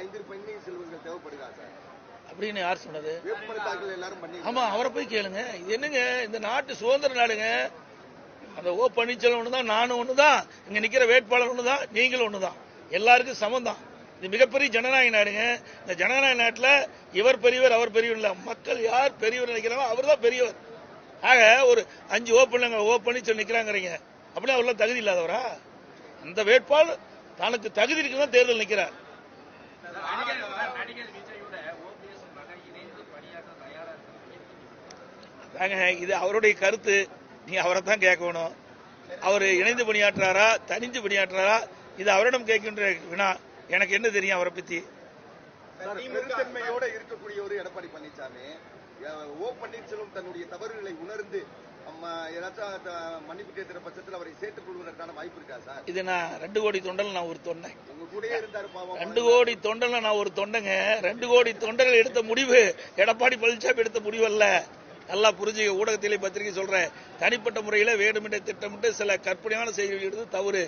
ஐந்து பன்னீர் செல்வங்கள் தேவைப்படுதா சார்? அப்படின்னு யார் சொன்னது? ஆமா அவரை போய் கேளுங்க. இது என்னங்க? இந்த நாட்டு சுதந்திர நாடுங்க. அந்த ஓ பன்னீர்செல்வம் ஒன்று தான் நானும் ஒன்று தான் இங்க நிக்கிற வேட்பாளர் ஒன்று தான் நீங்களும் ஒன்று தான் எல்லாருக்கும் சமம் தான். இது மிகப்பெரிய ஜனநாயக நாடுங்க. இந்த ஜனநாயக நாட்டில் இவர் பெரியவர் அவர் பெரியவர் இல்லை. மக்கள் யார் பெரியவர் நினைக்கிறாங்களோ அவர் தான் பெரியவர். ஆக ஒரு அஞ்சு ஓ பண்ணுங்க ஓ பன்னீர்செல்வம் நிற்கிறாங்கிறீங்க அப்படின்னா அவர்லாம் தகுதி இல்லாதவரா? அந்த வேட்பாளர் தனக்கு தகுதி இருக்கு தான் தேர்தல் நிற்கிறார் இது அவருடைய கருத்து. நீ அவரை தான் கேட்கணும். அவர் இணைந்து பணியாற்றுறாரா தனிஞ்சு பணியாற்றுறாரா இது அவரிடம் கேட்கின்ற வினா. எனக்கு என்ன தெரியும் அவரை பத்தி? பெருத்தன்மையோட இருக்கக்கூடிய ஒரு எடப்பாடி பழனிசாமி ஓ பன்னீர்செல்வம் தன்னுடைய தவறுகளை உணர்ந்து நம்ம ஏதாச்சும் த- மன்னிப்பு கேட்கிற பட்சத்தில் அவரை சேர்த்துக் கொள்வதற்கான வாய்ப்பு இருக்கா சார்? இது நான் ரெண்டு கோடி தொண்டல் நான் ஒரு தொண்டை. உங்க கூடயே இருந்தாரு பாவம். ரெண்டு கோடி தொண்டல்ல நான் ஒரு தொண்டைங்க. ரெண்டு கோடி தொண்டர்கள் எடுத்த முடிவு எடப்பாடி பழனிசாமி எடுத்த முடிவு அல்ல. நல்லா புரிஞ்சுக்க ஊடகத்திலே பத்திரிகை சொல்றேன். தனிப்பட்ட முறையில் வேண்டுமென்றே திட்டமிட்டு சில கற்பனையான செய்திகள் தவறு.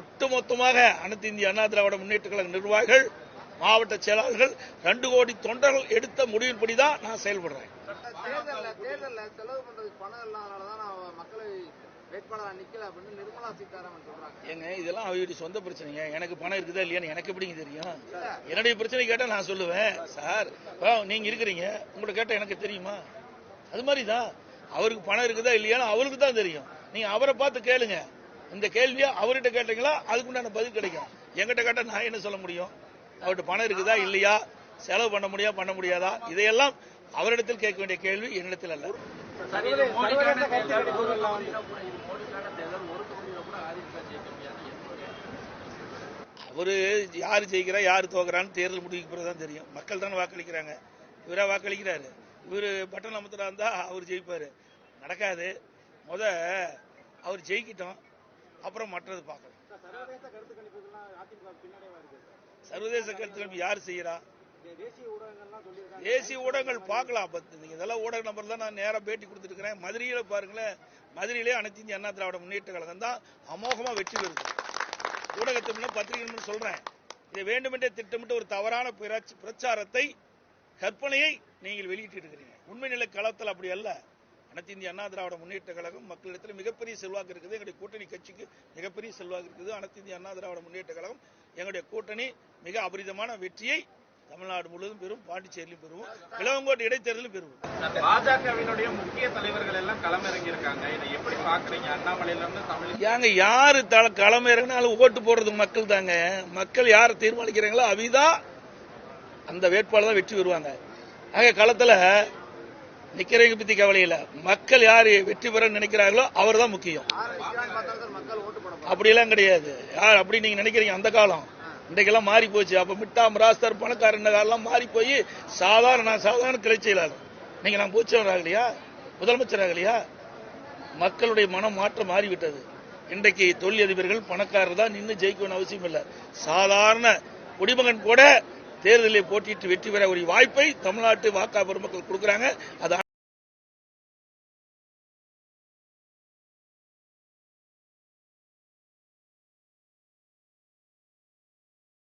ஒட்டுமொத்தமாக அனைத்து இந்திய அண்ணா திராவிட முன்னேற்ற கழக நிர்வாகிகள் மாவட்ட செயலாளர்கள் ரெண்டு கோடி தொண்டர்கள் எடுத்த முடிவின்படி தான் நான் செயல்படுறேன் ஏங்க இதெல்லாம் அவருடைய சொந்த பிரச்சனைங்க. எனக்கு பணம் இருக்குதா இல்லையான்னு எனக்கு எப்படிங்க தெரியும்? என்னுடைய பிரச்சனை கேட்டா நான் சொல்லுவேன். சார் நீங்க இருக்கிறீங்க. உங்களை கேட்டா எனக்கு தெரியுமா? அது மாதிரி தான் அவருக்கு பணம் இருக்குதா இல்லையான்னு அவருக்கு தான் தெரியும். நீங்க அவரை பார்த்து கேளுங்க. இந்த கேள்வியை அவர்கிட்ட கேட்டீங்களா? அதுக்கு உண்டான பதில் கிடைக்கும். எங்கிட்ட கேட்டா நான் என்ன சொல்ல முடியும்? அவர்கிட்ட பணம் இருக்குதா இல்லையா? செலவு பண்ண முடியா பண்ண முடியாதா? இதையெல்லாம் அவரிடத்தில் கேட்க வேண்டிய கேள்வி என்னிடத்தில் அல்ல. அவரு யார் ஜெயிக்கிறா யார் தோக்குறான்னு தேர்தல் முடிவுக்கு பிறகு தான் தெரியும். மக்கள் தானே வாக்களிக்கிறாங்க. இவரா வாக்களிக்கிறாரு. இவர் பட்டன் அமர்த்தரா இருந்தா அவர் ஜெயிப்பாரு. நடக்காது. முத அவர் ஜெயிக்கிட்டோம். அப்புறம் மற்றது பார்க்கணும் சர்வதேச கருத்து கணிப்புகள்லாம் அதிமுக பின்னாடியே இருக்கு. சர்வதேச கருத்து கணிப்பு யார் செய்யறா? தேசிய ஊடகங்கள் பார்க்கலாம் அப்ப நீங்க இதெல்லாம் ஊடக நம்பர் தான் நான் நேரா பேட்டி கொடுத்துருக்கிறேன் மதுரையில பாருங்களேன். மதுரையிலே அனைத்து இந்திய அண்ணா திராவிட முன்னேற்ற கழகம் தான் அமோகமா வெற்றி பெறுது. ஊடகத்தை பத்திரிகை சொல்றேன். இதை வேண்டுமென்றே திட்டமிட்டு ஒரு தவறான பிரச்ச- பிரச்சாரத்தை கற்பனையை நீங்கள் வெளியிட்டு இருக்கிறீங்க உண்மை நிலை களத்தில் அப்படி அல்ல. அனைத்து இந்திய அண்ணா திராவிட முன்னேற்ற கழகம் மக்களிடத்தில் மிகப்பெரிய செல்வாக்கு இருக்குது. எங்களுடைய கூட்டணி கட்சிக்கு மிகப்பெரிய செல்வாக்கு இருக்குது. அனைத்து இந்திய அண்ணா திராவிட முன்னேற்ற கழகம் எங்களுடைய கூட்டணி மிக அபரிதமான வெற்றியை தமிழ்நாடு முழுவதும் பெறும் பாண்டிச்சேரியிலும் பெறுவோம் இளவங்கோட்டை இடைத்தேர்தலும் பெறுவோம். பாஜகவினுடைய முக்கிய தலைவர்கள் எல்லாம் களமிறங்கி இருக்காங்க இதை எப்படி பாக்குறீங்க அண்ணாமலையில இருந்து தமிழ் ஏங்க யாரு தல களம் இறங்கினாலும் ஓட்டு போடுறது மக்கள் தாங்க மக்கள் யாரை தீர்மானிக்கிறாங்களோ அவிதான் அந்த வேட்பாளர் தான் வெற்றி பெறுவாங்க. ஆக களத்துல நிக்கிறவங்க பத்தி கவலை இல்லை. மக்கள் யார் வெற்றி பெற நினைக்கிறார்களோ அவர் தான் முக்கியம். அப்படியெல்லாம் கிடையாது. யார் அப்படி நீங்க நினைக்கிறீங்க? அந்த காலம். இன்றைக்கெல்லாம் மாறி போச்சு அப்ப மிட்டா ராஸ்தர் பணக்காரன் இந்த காலம் மாறி போய் சாதாரண நான் சாதாரண கிளை செயலாளர். நீங்க நான் பூச்சவர் ஆகலையா? முதலமைச்சர் ஆகலையா? மக்களுடைய மனம் மாற்றம் மாறிவிட்டது. இன்றைக்கு தொழிலதிபர்கள் பணக்காரர் தான் நின்று ஜெயிக்கணும்னு அவசியம் இல்லை. சாதாரண குடிமகன் கூட தேர்தலில் போட்டியிட்டு வெற்றி பெற ஒரு வாய்ப்பை தமிழ்நாட்டு வாக்கா பெருமக்கள் கொடுக்குறாங்க. அது